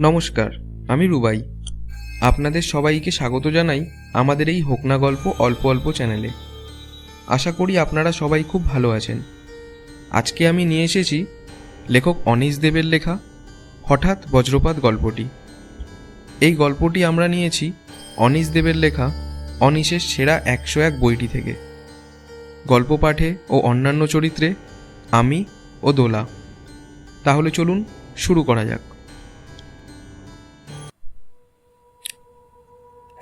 নমস্কার, আমি রুবাই। আপনাদের সবাইকে স্বাগত জানাই আমাদের এই হোকনা গল্প অল্প অল্প চ্যানেলে। আশা করি আপনারা সবাই খুব ভালো আছেন। আজকে আমি নিয়ে এসেছি লেখক অনিশ দেবের লেখা, হঠাৎ বজ্রপাত গল্পটি। এই গল্পটি আমরা নিয়েছি অনিশ দেবের লেখা, অনিশের সেরা একশো এক বইটি থেকে। গল্প পাঠে ও অন্যান্য চরিত্রে আমি ও দোলা। তাহলে চলুন শুরু করা যাক।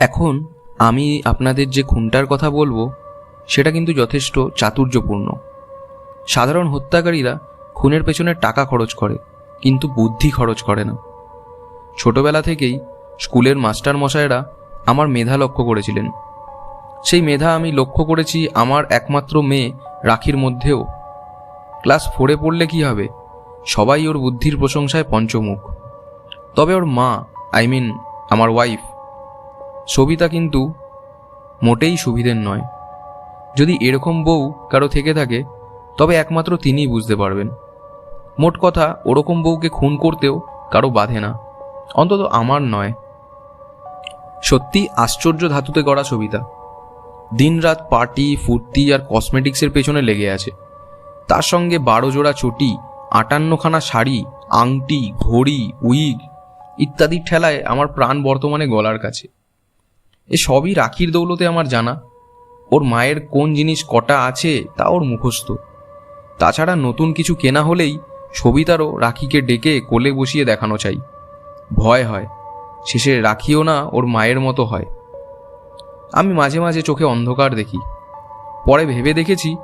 এখন আমি আপনাদের যে খুনটার কথা বলব, সেটা কিন্তু যথেষ্ট চাতুর্যপূর্ণ। সাধারণ হত্যাকারীরা খুনের পেছনে টাকা খরচ করে, কিন্তু বুদ্ধি খরচ করে না। ছোটবেলা থেকেই স্কুলের মাস্টার মশাইরা আমার মেধা লক্ষ্য করেছিলেন। সেই মেধা আমি লক্ষ্য করেছি আমার একমাত্র মেয়ে রাখির মধ্যেও। ক্লাস ফোরে পড়লে কি হবে? সবাই ওর বুদ্ধির প্রশংসায় পঞ্চমুখ। তবে ওর মা, আই মিন আমার ওয়াইফ সবিতা কিন্তু মোটেই সুবিধের নয়। যদি এরকম বউ কারও থেকে থাকে, তবে একমাত্র তিনিই বুঝতে পারবেন। মোট কথা, ওরকম বউকে খুন করতেও কারও বাধে না। অন্তত আমার নয়। সত্যি আশ্চর্য ধাতুতে গড়া সবিতা। দিনরাত পার্টি, ফুর্তি আর কসমেটিক্সের পেছনে লেগে আছে। তার সঙ্গে বারো জোড়া চটি, আটান্নখানা শাড়ি, আংটি, ঘড়ি, উইগ ইত্যাদির ঠেলায় আমার প্রাণ বর্তমানে গলার কাছে। এ সবই রাখির দৌলতে আমার জানা। ওর মায়ের কোন জিনিস কটা আছে তা ওর মুখস্থ। তাছাড়া নতুন কিছু কেনা হলেই সবিতারও রাখিকে ডেকে কোলে বসিয়ে দেখানো চাই। ভয় হয়, শেষে রাখিও না ওর মায়ের মতো হয়। আমি মাঝে মাঝে চোখে অন্ধকার দেখি। পরে ভেবে দেখেছি,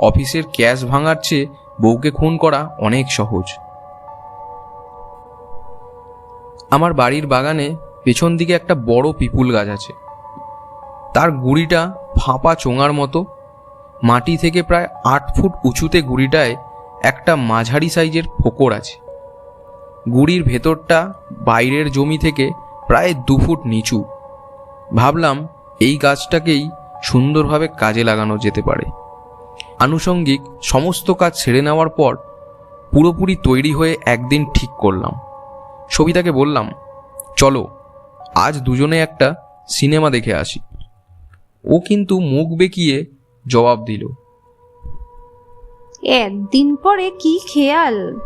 অফিসের ক্যাশ ভাঙার চেয়ে বউকে খুন করা অনেক সহজ। আমার বাড়ির বাগানে পেছন দিকে একটা বড় পিপুল গাছ আছে। তার গুড়িটা ফাঁপা চোঙার মতো। মাটি থেকে প্রায় আট ফুট উঁচুতে গুড়িটায় একটা মাঝারি সাইজের ফোকর আছে। গুড়ির ভেতরটা বাইরের জমি থেকে প্রায় দু ফুট নিচু। ভাবলাম এই গাছটাকেই সুন্দরভাবে কাজে লাগানো যেতে পারে। আনুষঙ্গিক সমস্ত কাজ ছেড়ে নেওয়ার পর পুরোপুরি তৈরি হয়ে একদিন ঠিক করলাম। সবিতাকে বললাম, চলো, আজ দুজনে একটা সিনেমা দেখে আসি। ও কিন্তু মুখ বেঁকিয়ে জবাব দিল। একদিন পরে কি খেয়াল?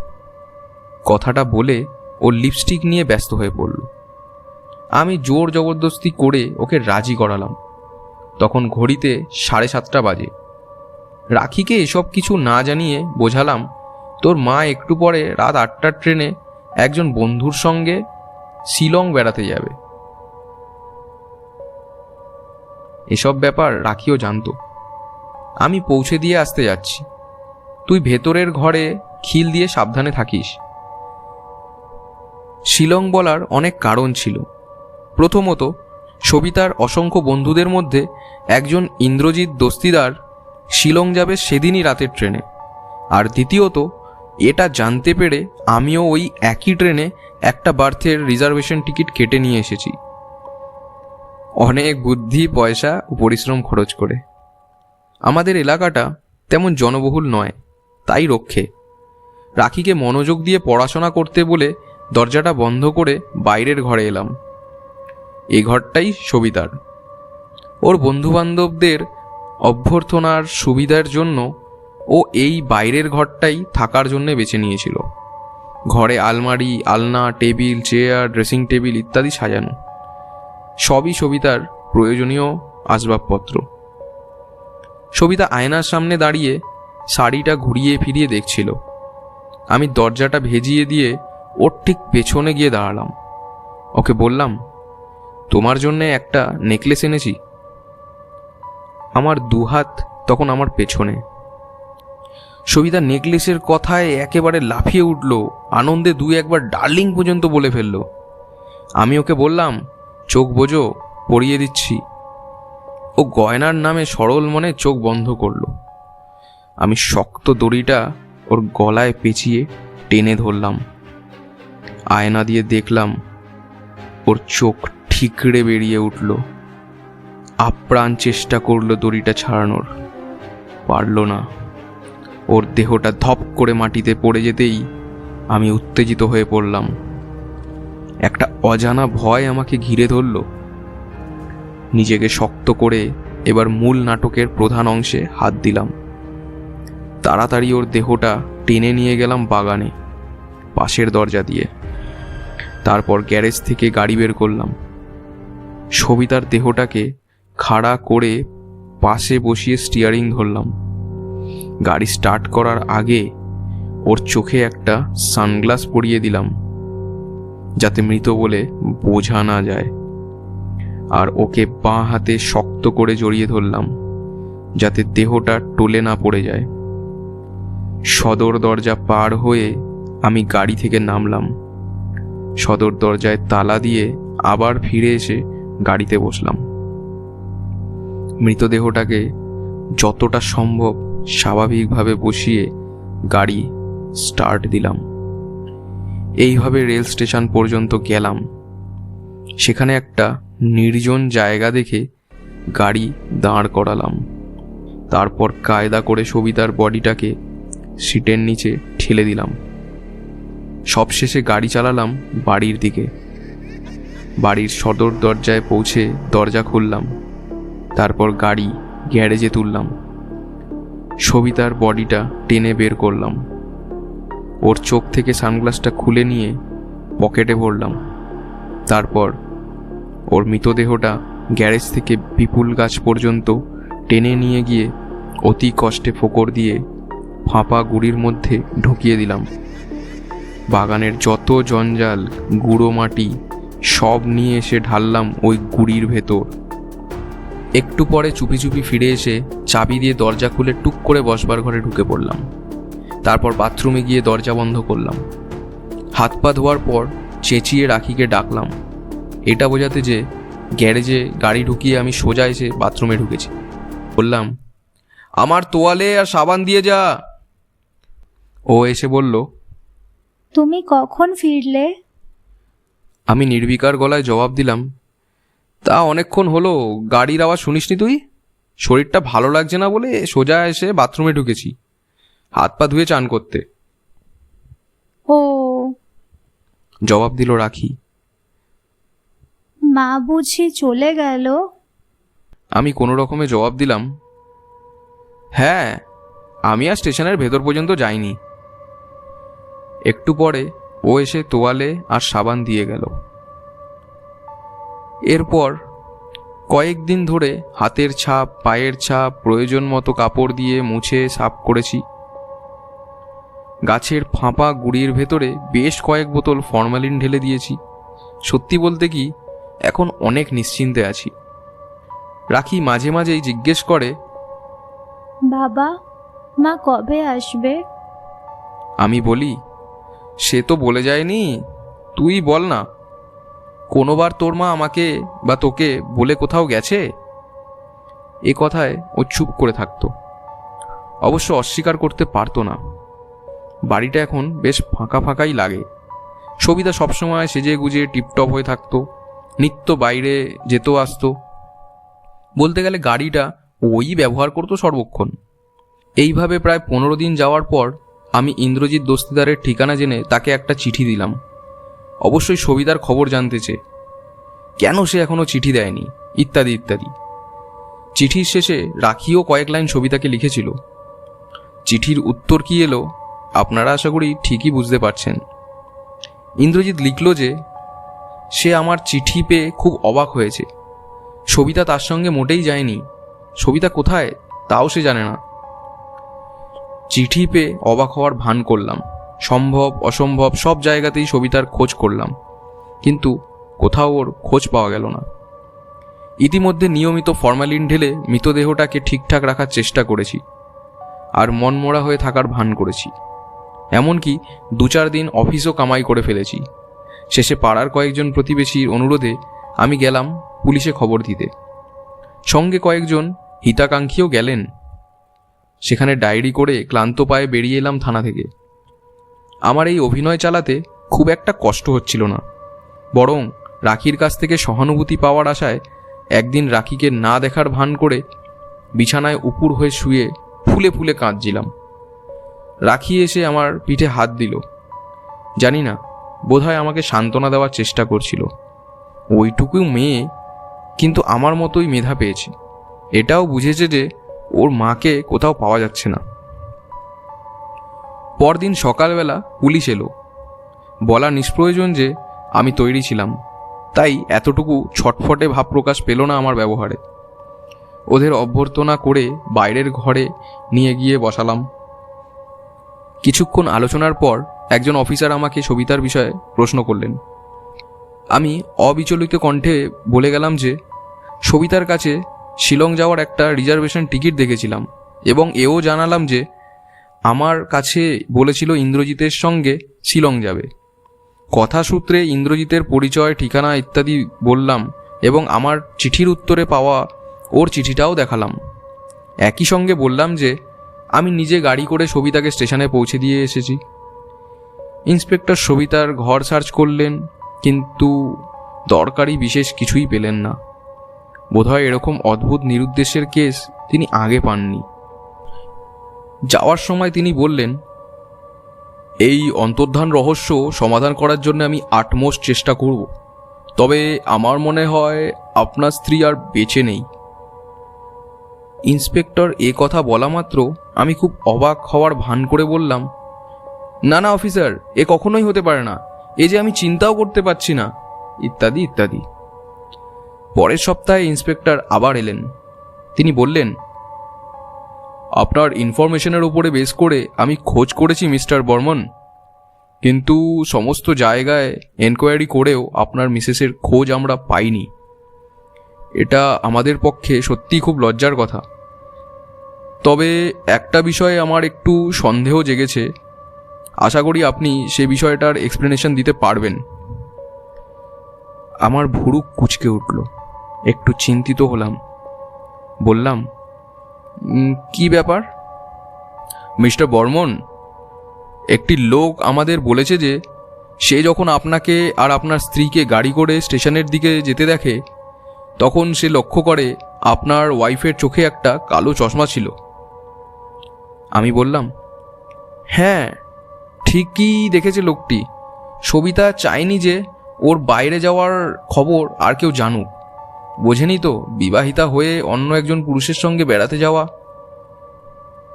কথাটা বলে ও লিপস্টিক নিয়ে ব্যস্ত হয়ে পড়ল। আমি জোর জবরদস্তি করে ওকে রাজি করালাম। তখন ঘড়িতে সাড়ে সাতটা বাজে। রাখিকে এসব কিছু না জানিয়ে বোঝালাম তোর মা একটু পরে রাত আটটার ট্রেনে একজন বন্ধুর সঙ্গে শিলং বেড়াতে যাবে। এসব ব্যাপার রাখিও জানতো। আমি পৌঁছে দিয়ে আসতে যাচ্ছি। তুই ভেতরের ঘরে খিল দিয়ে সাবধানে থাকিস। শিলং বলার অনেক কারণ ছিল। প্রথমত, সবিতার অসংখ্য বন্ধুদের মধ্যে একজন ইন্দ্রজিৎ দস্তিদার শিলং যাবে সেদিনই রাতের ট্রেনে। আর দ্বিতীয়ত, এটা জানতে পেরে আমিও ওই একই ট্রেনে একটা বার্থের রিজার্ভেশন টিকিট কেটে নিয়ে এসেছি। অনেক বুদ্ধি, পয়সা ও পরিশ্রম খরচ করে। আমাদের এলাকাটা তেমন জনবহুল নয়, তাই রক্ষে। রাখিকে মনোযোগ দিয়ে পড়াশোনা করতে বলে দরজাটা বন্ধ করে বাইরের ঘরে এলাম। এই ঘরটাই সবিতার। ওর বন্ধুবান্ধবদের অভ্যর্থনার সুবিধার জন্য ও এই বাইরের ঘরটাই থাকার জন্য বেছে নিয়েছিল। ঘরে আলমারি, আলনা, টেবিল, চেয়ার, ড্রেসিং টেবিল ইত্যাদি সাজানো। সবই সবিতার প্রয়োজনীয় আসবাবপত্র। সবিতা আয়নার সামনে দাঁড়িয়ে শাড়িটা ঘুরিয়ে ফিরিয়ে দেখছিল। আমি দরজাটা ভেজিয়ে দিয়ে ওর ঠিক পেছনে গিয়ে দাঁড়ালাম। ওকে বললাম, তোমার জন্যে একটা নেকলেস এনেছি? আমার দুহাত তখন আমার পেছনে। সবিতা নেকলেসের কথায় একেবারে লাফিয়ে উঠল, আনন্দে দুই একবার ডার্লিং পর্যন্ত বলে ফেলল। আমি ওকে বললাম চোখ বোঝো পরিয়ে দিচ্ছি। ও গয়নার নামে সরল মনে চোখ বন্ধ করল। আমি শক্ত দড়িটা ওর গলায় পেঁচিয়ে টেনে ধরলাম। আয়না দিয়ে দেখলাম ওর চোখ ঠিকড়ে বেরিয়ে উঠল। আপ্রাণ চেষ্টা করল দড়িটা ছাড়ানোর। পারল না। ওর দেহটা ধপ করে মাটিতে পড়ে যেতেই আমি উত্তেজিত হয়ে পড়লাম। একটা অজানা ভয় আমাকে ঘিরে ধরল। নিজেকে শক্ত করে এবার মূল নাটকের প্রধান অংশে হাত দিলাম। তাড়াতাড়ি ওর দেহটা টেনে নিয়ে গেলাম বাগানে, পাশের দরজা দিয়ে। তারপর গ্যারেজ থেকে গাড়ি বের করলাম। সবিতার দেহটাকে খাড়া করে পাশে বসিয়ে স্টিয়ারিং ধরলাম। গাড়ি স্টার্ট করার আগে ওর চোখে একটা সানগ্লাস পরিয়ে দিলাম। যাতে মৃত বলে বোঝা না যায়। আর ওকে বাঁ হাতে শক্ত করে জড়িয়ে ধরলাম, যাতে দেহটা টলে না পড়ে যায়। সদর দরজা পার হয়ে আমি গাড়ি থেকে নামলাম। সদর দরজায় তালা দিয়ে আবার ফিরে এসে গাড়িতে বসলাম। মৃতদেহটাকে যতটা সম্ভব স্বাভাবিকভাবে বসিয়ে গাড়ি স্টার্ট দিলাম। এইভাবে রেল স্টেশন পর্যন্ত গেলাম। সেখানে একটা নির্জন জায়গা দেখে গাড়ি দাঁড় করালাম। তারপর কায়দা করে সবিতার বডিটাকে সিটের নিচে ঠেলে দিলাম। সবশেষে গাড়ি চালালাম বাড়ির দিকে। বাড়ির সদর দরজায় পৌঁছে দরজা খুললাম। তারপর গাড়ি গ্যারেজে তুললাম। সবিতার বডিটা টেনে বের করলাম। ওর চোখ থেকে সানগ্লাসটা খুলে নিয়ে পকেটে ভরলাম। তারপর ওর মৃতদেহটা গ্যারেজ থেকে বিপুল গাছ পর্যন্ত টেনে নিয়ে গিয়ে অতি কষ্টে ফোকর দিয়ে ফাঁপা গুড়ির মধ্যে ঢুকিয়ে দিলাম। বাগানের যত জঞ্জাল, গুঁড়ো মাটি, সব নিয়ে এসে ঢাললাম ওই গুড়ির ভেতর। একটু পরে চুপি চুপি ফিরে এসে চাবি দিয়ে দরজা খুলে টুক করে বসবার ঘরে ঢুকে পড়লাম। তারপর বাথরুমে গিয়ে দরজা বন্ধ করলাম। হাত পা ধোয়ার পর চেঁচিয়ে রাখিকে ডাকলাম। এটা বোঝাতে যে গ্যারেজে গাড়ি ঢুকিয়ে আমি সোজা এসে বাথরুমে ঢুকেছি। বললাম আমার তোয়ালে আর সাবান দিয়ে যা। ও এসে বলল তুমি কখন ফিরলে? আমি নির্বিকার গলায় জবাব দিলাম তা অনেকক্ষণ হলো গাড়ির আওয়াজ শুনিসনি তুই? শরীরটা ভালো লাগছে না বলে সোজা এসে বাথরুমে ঢুকেছি। হাত পা ধুয়ে চান করতে। ও। জবাব দিল রাখি। মা বুঝি চলে গেল। আমি কোনো রকমে জবাব দিলাম হ্যাঁ আমি আর স্টেশনের ভেতর পর্যন্ত যাইনি। একটু পরে ও এসে তোয়ালে আর সাবান দিয়ে গেল। এরপর কয়েকদিন ধরে হাতের ছাপ পায়ের ছাপ প্রয়োজন মতো কাপড় দিয়ে মুছে সাফ করেছি। গাছের ফাঁপা গুড়ির ভেতরে বেশ কয়েক বোতল ফরমালিন ঢেলে দিয়েছি। সত্যি বলতে কি এখন অনেক নিশ্চিন্তে আছি। রাখি মাঝে মাঝেই জিজ্ঞেস করে বাবা মা কবে আসবে? আমি বলি সে তো বলে যায়নি তুই বল না। কোনোবার তোর মা আমাকে বা তোকে বলে কোথাও গেছে? এ কথায় ও চুপ করে থাকতো। অবশ্য অস্বীকার করতে পারতো না। বাড়িটা এখন বেশ ফাঁকা ফাঁকাই লাগে। সবিতা সবসময় সেজে গুজে টিপটপ হয়ে থাকতো, নিত্য বাইরে যেত, আসতো। বলতে গেলে গাড়িটা ওই ব্যবহার করতো সর্বক্ষণ। এইভাবে প্রায় পনেরো দিন যাওয়ার পর আমি ইন্দ্রজিৎ দস্তিদারের ঠিকানা জেনে তাকে একটা চিঠি দিলাম। অবশ্যই সবিতার খবর জানতে চেয়ে। কেন সে এখনও চিঠি দেয়নি? ইত্যাদি ইত্যাদি। চিঠির শেষে রাখিও কয়েক লাইন সবিতাকে লিখেছিল। চিঠির উত্তর কি এলো? আপনারা আশা করি ঠিকই বুঝতে পারছেন। ইন্দ্রজিৎ লিখল যে, সে আমার চিঠি পেয়ে খুব অবাক হয়েছে। সবিতা তার সঙ্গে মোটেই যায়নি। সবিতা কোথায়? তাও সে জানে না। চিঠি পেয়ে অবাক হওয়ার ভান করলাম। সম্ভব, অসম্ভব সব জায়গাতেই সবিতার খোঁজ করলাম। কিন্তু কোথাও ওর খোঁজ পাওয়া গেল না। ইতিমধ্যে নিয়মিত ফরমালিন ঢেলে মৃতদেহটাকে ঠিকঠাক রাখার চেষ্টা করেছি। আর মনমরা হয়ে থাকার ভান করেছি। এমনকি দু চার দিন অফিসও কামাই করে ফেলেছি। শেষে পাড়ার কয়েকজন প্রতিবেশীর অনুরোধে আমি গেলাম পুলিশে খবর দিতে। সঙ্গে কয়েকজন হিতাকাঙ্ক্ষীও গেলেন। সেখানে ডায়েরি করে ক্লান্ত পায়ে বেরিয়ে এলাম থানা থেকে। আমার এই অভিনয় চালাতে খুব একটা কষ্ট হচ্ছিল না। বরং রাখির কাছ থেকে সহানুভূতি পাওয়ার আশায় একদিন রাখিকে না দেখার ভান করে বিছানায় উপুর হয়ে শুয়ে ফুলে ফুলে কাঁদছিলাম। রাখি এসে আমার পিঠে হাত দিল। জানি না, বোধহয় আমাকে সান্ত্বনা দেওয়ার চেষ্টা করছিল। ওইটুকু মেয়ে কিন্তু আমার মতোই মেধা পেয়েছে। এটাও বুঝেছে যে ওর মাকে কোথাও পাওয়া যাচ্ছে না। পরদিন সকালবেলা পুলিশ এলো। বলা নিষ্প্রয়োজন যে আমি তৈরি ছিলাম। তাই এতটুকু ছটফটে ভাব প্রকাশ পেল না আমার ব্যবহারে। ওদের অভ্যর্থনা করে বাইরের ঘরে নিয়ে গিয়ে বসালাম। কিছুক্ষণ আলোচনার পর একজন অফিসার আমাকে সবিতার বিষয়ে প্রশ্ন করলেন। আমি অবিচলিত কণ্ঠে বলে গেলাম যে, সবিতার কাছে শিলং যাওয়ার একটা রিজার্ভেশন টিকিট দেখেছিলাম এবং এও জানালাম যে, আমার কাছে বলেছিল ইন্দ্রজিতের সঙ্গে শিলং যাবে। কথা সূত্রে ইন্দ্রজিতের পরিচয়, ঠিকানা ইত্যাদি বললাম এবং আমার চিঠির উত্তরে পাওয়া ওর চিঠিটাও দেখালাম। একই সঙ্গে বললাম যে আমি নিজে গাড়ি করে সবিতাকে স্টেশনে পৌঁছে দিয়ে এসেছি। ইন্সপেক্টর সবিতার ঘর সার্চ করলেন, কিন্তু দরকারি বিশেষ কিছুই পেলেন না। বোধহয় এরকম অদ্ভুত নিরুদ্দেশের কেস তিনি আগে পাননি। যাওয়ার সময় তিনি বললেন, এই অন্তর্ধান রহস্য সমাধান করার জন্য আমি আটমোস্ট চেষ্টা করব। তবে আমার মনে হয় আপনার স্ত্রী আর বেঁচে নেই। ইন্সপেক্টর, এ কথা বলা মাত্র আমি খুব অবাক হওয়ার ভান করে বললাম, না না, অফিসার, এ কখনোই হতে পারে না। এ যে আমি চিন্তাও করতে পারছি না। ইত্যাদি ইত্যাদি। পরের সপ্তাহে ইন্সপেক্টর আবার এলেন। তিনি বললেন, আপনার ইনফরমেশনের উপরে বেস করে আমি খোঁজ করেছি, মিস্টার বর্মন। কিন্তু সমস্ত জায়গায় এনকোয়ারি করেও আপনার মিসেসের খোঁজ আমরা পাইনি। এটা আমাদের পক্ষে সত্যিই খুব লজ্জার কথা। তবে একটা বিষয়ে আমার একটু সন্দেহ জেগেছে। আশা করি আপনি সে বিষয়টার এক্সপ্লেনেশন দিতে পারবেন। আমার ভুরু কুচকে উঠল। একটু চিন্তিত হলাম। বললাম "উম, কি ব্যাপার? মিস্টার বর্মন একটি লোক আমাদের বলেছে যে সে যখন আপনাকে আর আপনার স্ত্রীকে গাড়ি করে স্টেশনের দিকে যেতে দেখে তখন সে লক্ষ্য করে আপনার ওয়াইফের চোখে একটা কালো চশমা ছিল। আমি বললাম হ্যাঁ ঠিকই দেখেছে লোকটি। সবিতা চায়নি যে ওর বাইরে যাওয়ার খবর আর কেউ জানুক। বোঝেনি তো বিবাহিতা হয়ে অন্য একজন পুরুষের সঙ্গে বেড়াতে যাওয়া।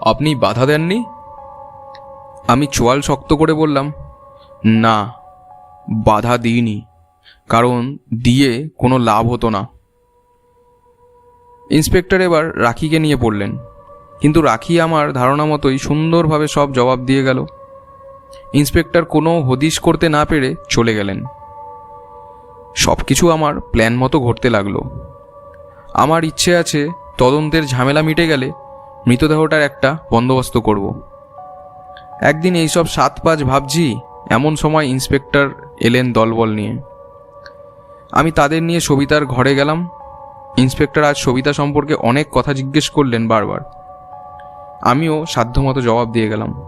আপনি বাধা দেননি? আমি চোয়াল শক্ত করে বললাম, না, বাধা দিইনি। কারণ দিয়ে কোনো লাভ হতো না। ইন্সপেক্টর এবার রাখিকে নিয়ে পড়লেন। কিন্তু রাখি আমার ধারণা মতোই সুন্দরভাবে সব জবাব দিয়ে গেল। ইন্সপেক্টর কোনো হদিশ করতে না পেরে চলে গেলেন। সব কিছু আমার প্ল্যান মতো ঘটতে লাগল। আমার ইচ্ছে আছে তদন্তের ঝামেলা মিটে গেলে মৃতদেহটার একটা বন্দোবস্ত করব। একদিন এইসব সাত পাঁচ ভাবছি, এমন সময় ইন্সপেক্টর এলেন দলবল নিয়ে। আমি তাদের নিয়ে সবিতার ঘরে গেলাম ইন্সপেক্টর আজ সবিতা সম্পর্কে অনেক কথা জিজ্ঞেস করলেন বারবার। আমিও সাধ্যমতো জবাব দিয়ে গেলাম।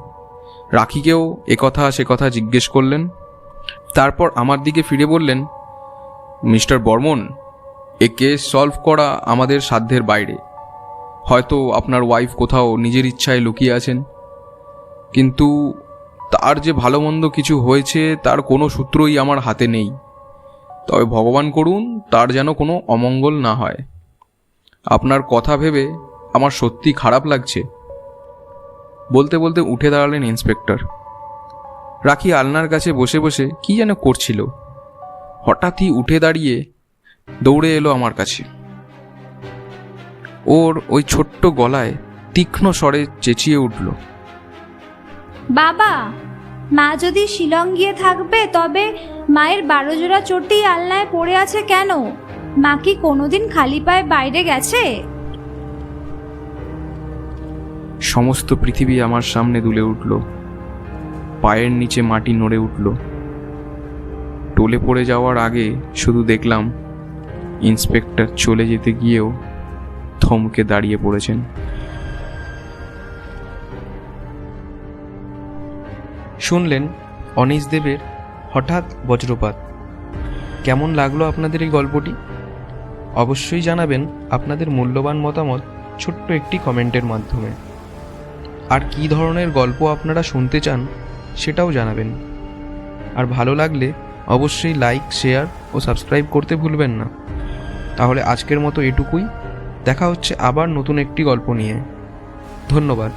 রাখিকেও একথা সে কথা জিজ্ঞেস করলেন। তারপর আমার দিকে ফিরে বললেন, mister Barman, a case solve করা আমাদের সাধ্যের বাইরে। হয়তো আপনার ওয়াইফ কোথাও নিজের ইচ্ছায় লুকিয়ে আছেন। কিন্তু তার যে ভালো মন্দ কিছু হয়েছে, তার কোনো সূত্রই আমার হাতে নেই। তবে ভগবান করুন, তার যেন কোনো অমঙ্গল না হয়। আপনার কথা ভেবে আমার সত্যি খারাপ লাগছে। বলতে বলতে উঠে দাঁড়ালেন ইন্সপেক্টর। রাখি আলনার কাছে বসে বসে কি যেন করছিল। হঠাৎই উঠে দাঁড়িয়ে দৌড়ে এলো আমার কাছে। ওর ওই ছোট্ট গলায় তীক্ষ্ণ স্বরে চেঁচিয়ে উঠল। বাবা! মা যদি শিলং গিয়ে থাকবে, তবে মায়ের বারো জোড়া চটি আলনায় পড়ে আছে কেন? মা কি কোনোদিন খালি পায়ে বাইরে গেছে? সমস্ত পৃথিবী আমার সামনে দুলে উঠল। পায়ের নিচে মাটি নড়ে উঠল। টলে পড়ে যাওয়ার আগে শুধু দেখলাম ইন্সপেক্টর চলে যেতে গিয়েও থমকে দাঁড়িয়ে পড়েছেন। শুনলেন অনিশ দেবের হঠাৎ বজ্রপাত। কেমন লাগল আপনাদের এই গল্পটি? অবশ্যই জানাবেন আপনাদের মূল্যবান মতামত ছোট্ট একটি কমেন্টের মাধ্যমে। আর কী ধরনের গল্প আপনারা শুনতে চান সেটাও জানাবেন। আর ভালো লাগলে অবশ্যই লাইক, শেয়ার ও সাবস্ক্রাইব করতে ভুলবেন না। তাহলে আজকের মতো এটুকুই। দেখা হচ্ছে আবার নতুন একটি গল্প নিয়ে। ধন্যবাদ।